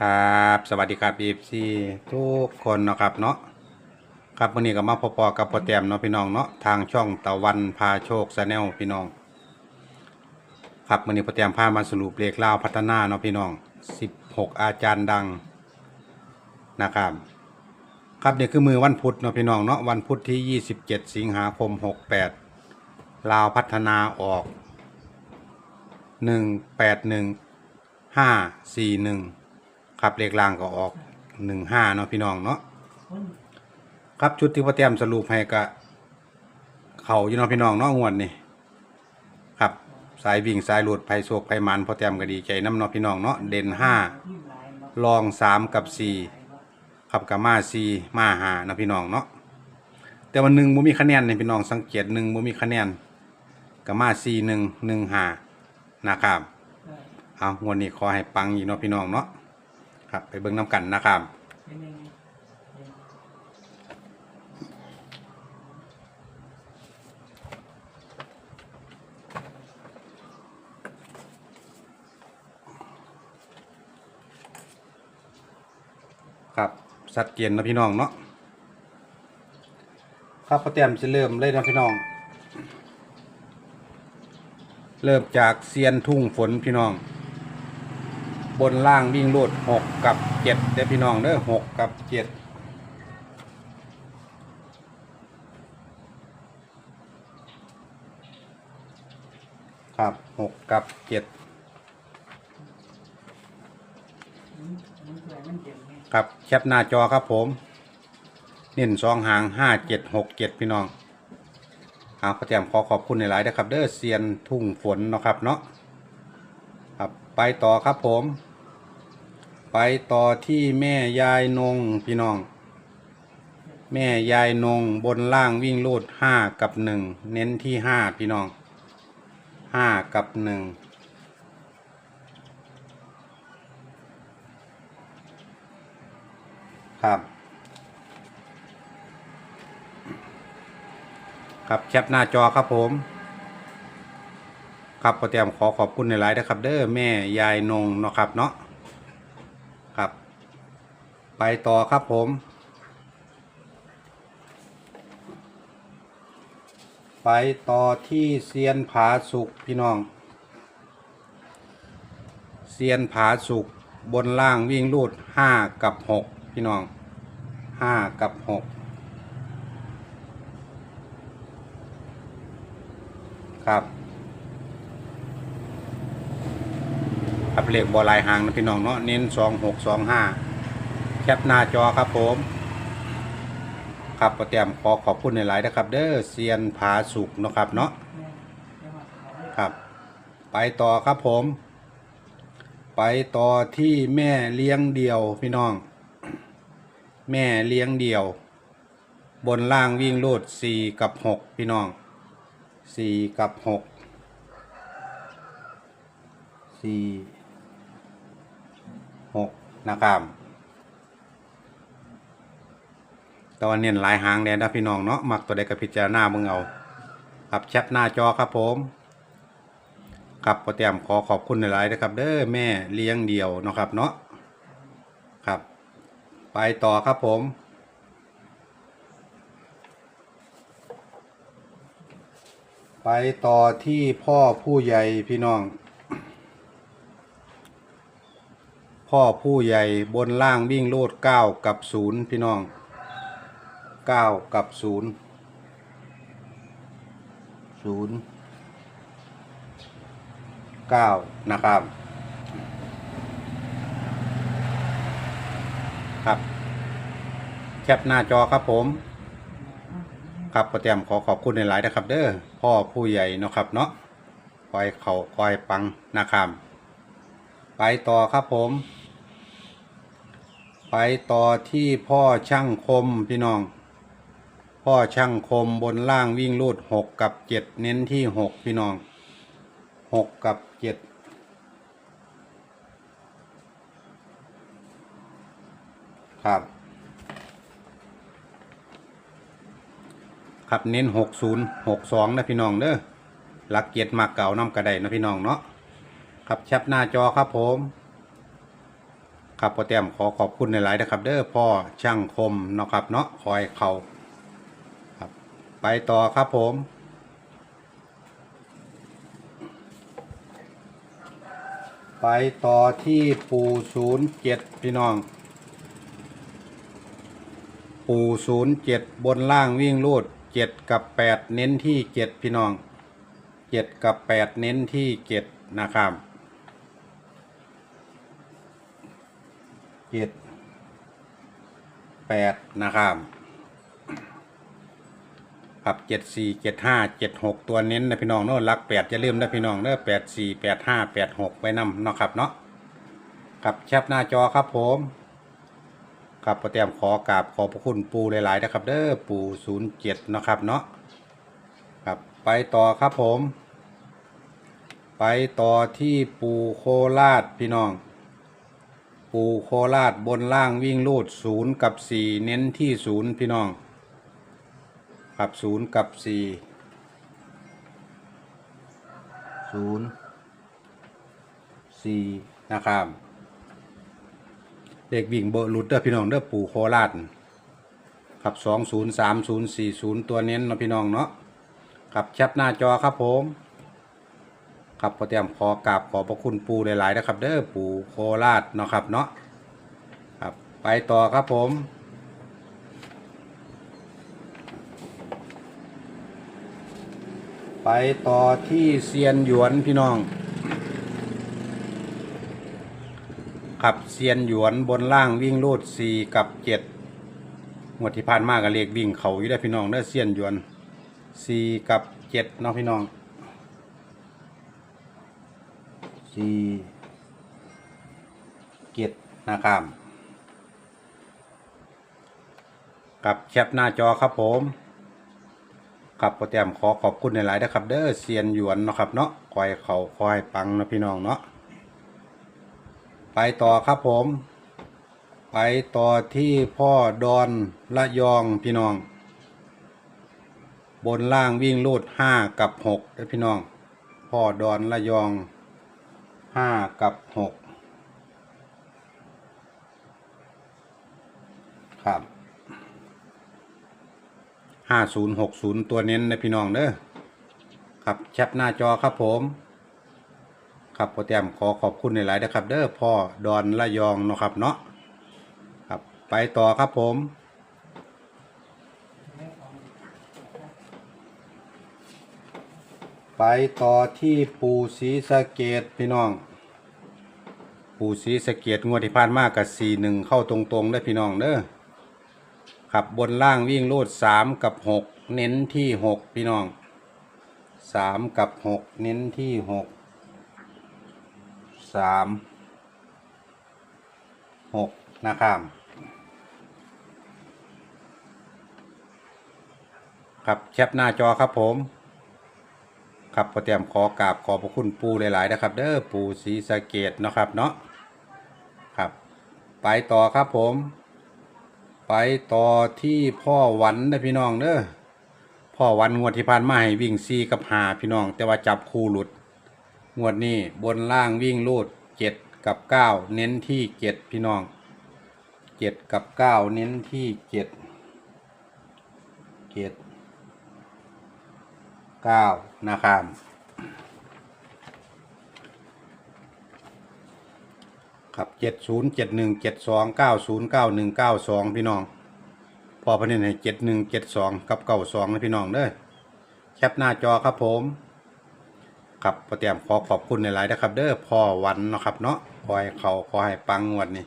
ครับสวัสดีครับอีฟซีทุกคนเนาะครับเนาะครับวันนี้ก็มาพบๆกับโปรแกรมเนาะพี่น้องเนาะทางช่องตะวันพาโชคชาแนลพี่น้อง ครับวันนี้โปรแกรมพามาสรุปเลขเล่าวพัฒนาเนาะพี่น้อง 16 อาจารย์ดังนะครับ ครับนี่คือมือวันพุธเนาะพี่น้องเนาะวันพุธที่ 27 สิงหาคม 68ลาวพัฒนาออก 181 ห้าสี่หนึ่งครับเลขล่างก็ออกหนึ่งห้าเนาะพี่น้องเนาะครับชุดที่พ่อเตรียมสรุปให้กะเขาอยู่เนาะพี่น้องเนาะงวดนี่ครับสายวิ่งสายหลุดไผโศกไผมันพ่อเตรียมก็ดีใจน้ำเนาะพี่น้องเนาะเด่นห้ารองสามกับสี่ครับกับมาสี่มาหาเนาะพี่น้องเนาะแต่วันหนึ่งบ่มีคะแนนในพี่น้องสังเกตหนึ่งบ่มีคะแนนกับมาสี่หนึ่งหนึ่งหานะครับ เอางวดนี้ขอให้ปังอีกเนาะพี่น้องเนาะครับไปเบิ่งน้ำกันนะครับครับสัดเกียนนะพี่น้องเนาะครับพอเตรียมจะเริ่มเลยนะพี่น้อง เริ่มจากเซียนทุ่งฝนพี่น้อง บนล่างวิ่งโลดหกกับเจ็ดเด้อพี่น้องเด้อหกกับเจ็ดครับหกกับเจ็ดครับแคปหน้าจอครับผมเน้นสองหางห้าเจ็ดหกเจ็ดพี่น้องเอาขอแจมขอขอบคุณในหลายๆนะครับ เด้อเซียนทุ่งฝนเนาะครับเนาะครับไปต่อครับผม ไปต่อที่แม่ยายนงพี่น้อง แม่ยายนงบนล่างวิ่งลูดห้ากับหนึ่งเน้นที่ห้าพี่น้องห้ากับหนึ่งครับครับแคปหน้าจอครับผม ครับพอเตรียมขอขอบคุณในไลน์นะครับ เด้อแม่ยายนงเนาะครับเนาะ ไปต่อครับผม ไปต่อที่เซียนผาสุกพี่น้อง เซียนผาสุกบนล่างวิ่งลูดห้ากับหกพี่น้องห้ากับหกครับครับเลขบอลายหางนะพี่น้องเนาะเน้นสองหกสองห้า แคปหน้าจอครับผม ครับประเตรียมขอขอบคุณในหลายๆนะครับ เด้อเซียนผาสุกเนาะครับเนาะครับ ไปต่อครับผม ไปต่อที่แม่เลี้ยงเดี่ยวพี่น้อง แม่เลี้ยงเดี่ยว บนล่างวิ่งโลดสี่กับหกพี่น้องสี่กับหกสี่หกนะครับ ตอนเน้นหลายหางแดนนะพี่น้องเนาะมักตัวใดกับพิจารณาเบิ่งเอาครับแชปหน้าจอครับผมครับพอเตรียมขอขอบคุณหลายๆนะครับ เด้อแม่เลี้ยงเดี่ยวเนาะครับเนาะครับ ไปต่อครับผมไปต่อที่พ่อผู้ใหญ่พี่น้อง พ่อผู้ใหญ่บนล่างวิ่งโลดเก้ากับศูนย์พี่น้อง เก้ากับศูนย์ศูนย์เก้านะครับ ครับ แคปหน้าจอครับผม ครับก็เตรียมขอขอบคุณในหลายนะครับ เด้อพ่อผู้ใหญ่เนาะครับเนาะคอยเขาคอยปังนะครับ ไปต่อครับผม ไปต่อที่พ่อช่างคมพี่น้อง พ่อช่างคมบนล่างวิ่งลูดหกกับเจ็ดเน้นที่หกพี่น้องหกกับเจ็ดครับ ครับเน้นหกศูนย์หกสองนะพี่น้องเด้อหลักเกียรติมากเก่าน้ำกระไดนะพี่น้องเนาะครับแชปหน้าจอครับผมครับพ่อแตมขอขอบคุณในหลายนะครับ เด้อพ่อช่างคมเนาะครับเนาะคอยเขา ไปต่อครับผม ไปต่อที่ปูศูนย์เจ็ดพี่น้อง ปูศูนย์เจ็ดบนล่างวิ่งรูดเจ็ดกับแปดเน้นที่เจ็ดพี่น้องเจ็ดกับแปดเน้นที่เจ็ดนะครับเจ็ดแปดนะครับ ครับเจ็ดสี่เจ็ดห้าเจ็ดหกตัวเน้นนะพี่น้องเนาะรักแปดจะลืมนะพี่น้องเนาะแปดสี่แปดห้าแปดหกไว้นำเนาะครับเนาะครับแคปหน้าจอครับผมครับประเตรียมขอกราบขอบพระคุณปูหลายๆนะครับ เด้อปูศูนย์เจ็ดนะครับเนาะครับไปต่อครับผม ไปต่อที่ปูโคราชพี่น้อง ปูโคราชบนล่างวิ่งลูดศูนย์กับสี่เน้นที่ศูนย์พี่น้อง ครับศูนย์กับสี่ศูนย์สี่นะครับเด็กวิ่งโบหลุดเด้อพี่น้องเด้อปู่โคราชครับสองศูนย์สามศูนย์สี่ศูนย์ตัวเน้นเนาะพี่น้องเนาะครับแคปหน้าจอครับผมครับพอเตรียมขอกราบขอบพระคุณปู่หลายๆนะครับ เด้อปู่โคราชเนาะครับเนาะครับไปต่อครับผม ไปต่อที่เซียนหยวนพี่น้อง ขับเซียนหยวนบนล่างวิ่งรูดสี่กับเจ็ดงวดที่ผ่านมากับเลขวิ่งเขาอยู่ได้พี่น้องเด้อเซียนหยวนสี่กับเจ็ดเนาะพี่น้องสี่เจ็ดนะครับกับแคปหน้าจอครับผม ครับโปรแกรมขอขอบคุณในหลายๆนะครับ เด้อเซียนหยวนเนาะครับเนาะคอยเขาคอยปังนะพี่น้องเนาะไปต่อครับผม ไปต่อที่พ่อดอนละยองพี่น้อง บนล่างวิ่งลูดห้ากับหกนะพี่น้อง พ่อดอนละยองห้ากับหกครับ ห้าศูนย์หกศูนย์ตัวเน้นนะพี่น้องเด้อครับแคปหน้าจอครับผมครับโปรแกรมขอขอบคุณในหลายๆนะครับ เด้อพ่อดอนละยองเนาะครับเนาะครับไปต่อครับผม ไปต่อที่ปูสีสะเกตพี่น้อง ปูสีสะเกตงวดที่ผ่านมากกับสี่หนึ่งเข้าตรงๆได้พี่น้องเด้อ ขับบนล่างวิ่งโลดสามกับหกเน้นที่หกพี่น้องสามกับหกเน้นที่หกสามหกนะครับครับแคปหน้าจอครับผม ครับพอเตรียมขอกราบขอบพระคุณปูหลายๆนะครับ เด้อปูสีสะเกตนะครับเนาะครับ ไปต่อครับผม ไปต่อที่พ่อหวันนะพี่น้องเด้อพ่อวันงวดที่ผ่านมาให้วิ่งซีกับหาพี่น้อง แต่ว่าจับคู่หลุด งวดนี้บนล่างวิ่งลูดเจ็ดกับเก้าเน้นที่เจ็ดพี่น้องเจ็ดกับเก้าเน้นที่เจ็ดเจ็ดเก้านะครับ ครับเจ็ดศูนย์เจ็ดหนึ่งเจ็ดสองเก้าศูนย์เก้าหนึ่งเก้าสองพี่น้อง พอพนันให้เจ็ดหนึ่งเจ็ดสองกับเก้าสองนะพี่น้องเด้อแคปหน้าจอครับผมครับพอเตรียมขอขอบคุณในหลายๆนะครับ เด้อพ่อวันนะครับ เนาะขอให้เขาขอให้ปังงวดนี้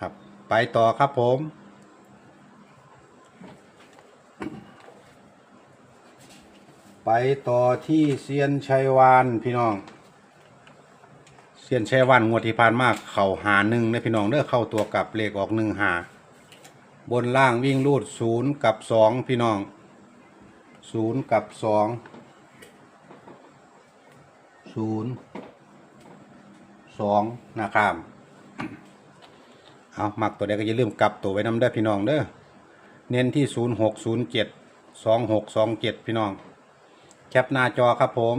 ครับ ไปต่อครับผมไปต่อที่เซียนชัยวานพี่น้อง เซียนชัยวานงวดที่ผ่านมาเข่าหาหนึ่งนะพี่น้องเด้อเข้าตัวกับเลขออกหนึ่งหาบนล่างวิ่งรูดศูนย์กับสองพี่น้องศูนย์กับสองศูนย์สองนะครับเอามักตัวใดก็อย่าลืมกลับตัวไว้นำเด้พี่น้องเด้อเน้นที่ศูนย์หกศูนย์เจ็ดสองหกสองเจ็ดพี่น้องแคปหน้าจอครับผม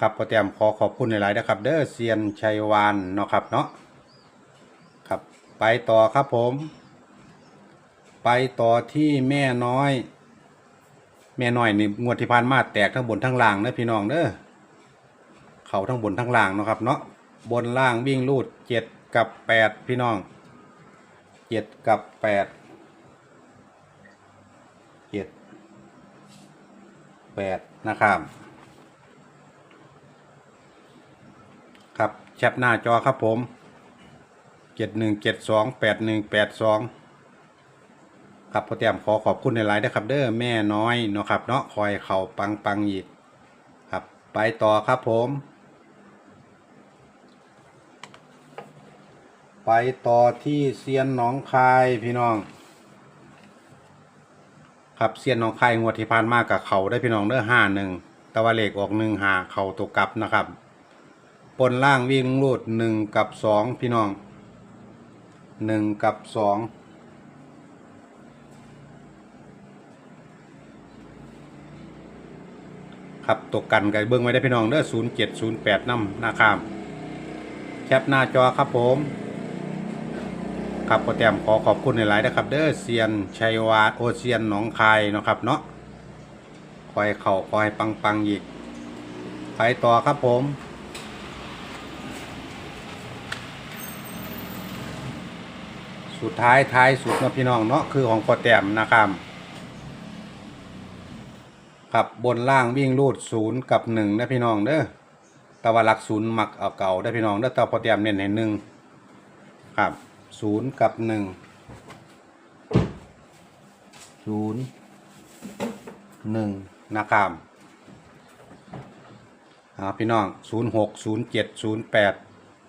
ครับโปรแกรมขอขอบคุณหลายๆนะครับเด้อเซียนชัยวานเนาะครับเนาะครับไปต่อครับผม ไปต่อที่แม่น้อย แม่น้อยนี่งวดที่ผ่านมาแตกทั้งบนทั้งล่างนะพี่น้องเด้อเขาทั้งบนทั้งล่างเนาะครับเนาะบนล่างวิ่งรูดเจ็ดกับแปดพี่น้องเจ็ดกับแปดเจ็ดแปดนะครับ ครับ แคปหน้าจอครับผมเจ็ดหนึ่งเจ็ดสองแปดหนึ่งแปดสองครับพ่อเตรียมขอขอบคุณในไลน์นะครับ เด้อแม่น้อยเนาะครับเนาะคอยเข่าปังปังอีกครับ ไปต่อครับผม ไปต่อที่เซียนหนองคายพี่น้อง ครับเซียนหนองคายงวดที่ผ่านมากับเขาได้พี่น้องเด้อห้าหนึ่งตะวันเหลขออกหนึ่งหาเข่าตัวกลับนะครับ บนล่างวิ่งรูดหนึ่งกับสองพี่น้องหนึ่งกับสองครับตกกันกันเบิ้งไว้ได้พี่น้องเด้อศูนย์เจ็ดศูนย์แปดน้ำหนะครับแคปหน้าจอครับผม ครับโปรแกรมขอขอบคุณในหลายนะครับ เด้อเซียนชัยวาโอเซียนหนองคายนะครับเนาะคอยเข่าคอยปังปังอีก ไปต่อครับผม สุดท้ายท้ายสุดเนาะพี่น้องเนาะคือของโปรแกรมนะครับครับบนล่างวิ่งรูดศูนย์กับหนึ่งนะพี่น้องเด้อแตะวันหลักศูนย์หมักเอาเก่าได้พี่น้องเด้อแต่โปรแกรมเน้นให้หนึ่งครับศูนย์กับหนึ่งศูนย์หนึ่งนะครับอ่าพี่น้องศูนย์หกศูนย์เจ็ดศูนย์แปด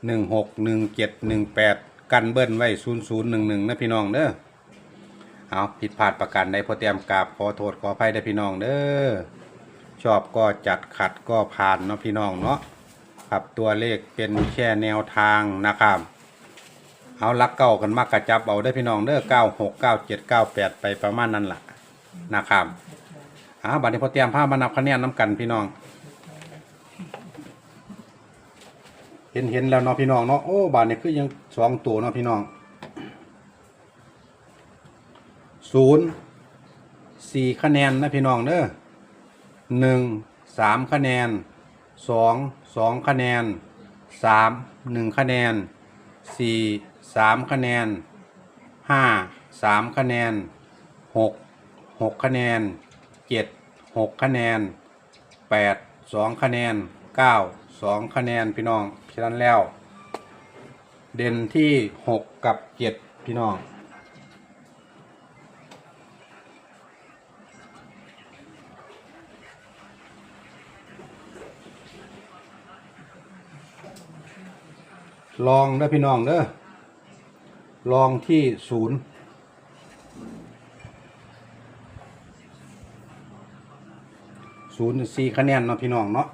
หนึ่งหกหนึ่งเจ็ดหนึ่งแปด กันเบิ้ลไว้ศูนย์ศูนย์หนึ่งหนึ่งนะพี่น้องเด้อเอาผิดพลาดประกันใดพอเตรียมกราบขอโทษขออภัยได้พี่น้องเด้อชอบก็จัดขัดก็ผ่านเนาะพี่น้องเนาะครับตัวเลขเป็นแค่แนวทางนะครับเอาลักเก้ากันมากกระจับเอาได้พี่น้องเด้อเก้าหกเก้าเจ็ดเก้าแปดไปประมาณนั้นแหละนะครับอ่าบัดนี้พอเตรียมผ้ามานับคะแนนน้ำกันพี่น้อง ห็นเห็นแล้วเนาะพี่น้องเนาะโอ้บาทนี้คือยังสองตัวเนาะพี่น้องศูนย์สี่คะแนนนะพี่น้องเด้อหนึ่งสามคะแนนสองสองคะแนนสามหนึ่งคะแนนสี่สามคะแนนห้าสามคะแนนหกหกคะแนนเจ็ดหกคะแนนแปดสองคะแนนเก้าสองคะแนนพี่น้องฉะนั้นแล้ว เด่นที่หกกับเจ็ดพี่น้องลองเด้อพี่น้องเด้อลองที่ศูนย์ศูนย์สี่คะแนนเนาะพี่น้องเนาะ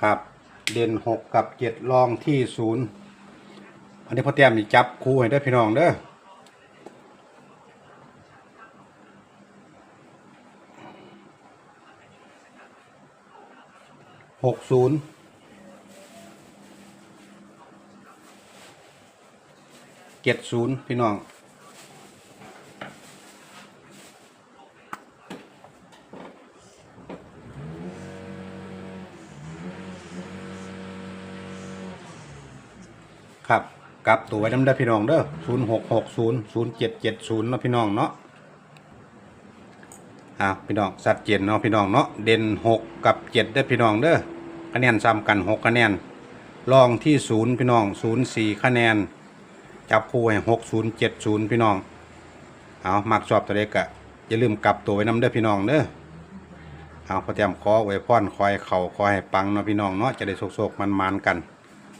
ครับ เด่นหกกับเจ็ดลองที่ศูนย์อันนี้พ่อแต้มมีจับคู่ให้ได้พี่น้องเด้อหกศูนย์เจ็ดศูนย์พี่น้อง ครับ กลับตัวไว้น้ำได้พี่น้องเด้อศูนย์หกหกศูนย์ศูนย์เจ็ดเจ็ดศูนย์เนาะพี่น้องเนาะอ่าพี่น้องสัดเจนเนาะพี่น้องเนาะเด่นหกกับเจ็ดได้พี่น้องเด้อคะแนนซ้ำกันหกคะแนนรองที่ศูนย์พี่น้องศูนย์สี่คะแนน จับคู่ให้หกศูนย์เจ็ดศูนย์พี่น้องเอามักชอบตัวเล็กอะอย่าลืมกลับตัวไว้น้ำเด้อพี่น้องเด้อเอาพอเตรียมขอไว้พรคอยเข่าคอยให้ปังเนาะพี่น้องเนาะจะได้โศกๆมันๆกัน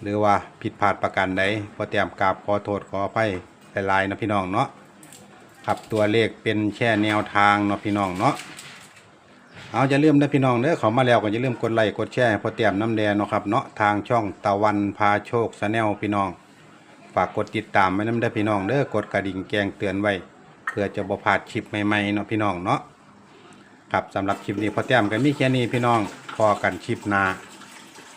หรือว่าผิดพลาดประการใดพอเตรียมกราบขอโทษขออภัยหลายๆนะพี่น้องเนาะครับตัวเลขเป็นแค่แนวทางเนาะพี่น้องเนาะเอาอย่าลืมนะพี่น้องเด้อเขามาแล้วก็อย่าลืมกดไลค์กดแชร์พอเตรียมน้ำแดงเนาะครับเนาะทางช่องตะวันพาโชคชาแนลพี่น้อง ฝากกดติดตามไว้น้ำเด้พี่น้องเด้อกดกระดิ่งแจ้งเตือนไว้เพื่อจะบ่พลาดคลิปใหม่ๆเนาะพี่น้องเนาะครับสำหรับคลิปนี้พอแต้มกันมีแค่นี้พี่น้องพอกันคลิปหน้า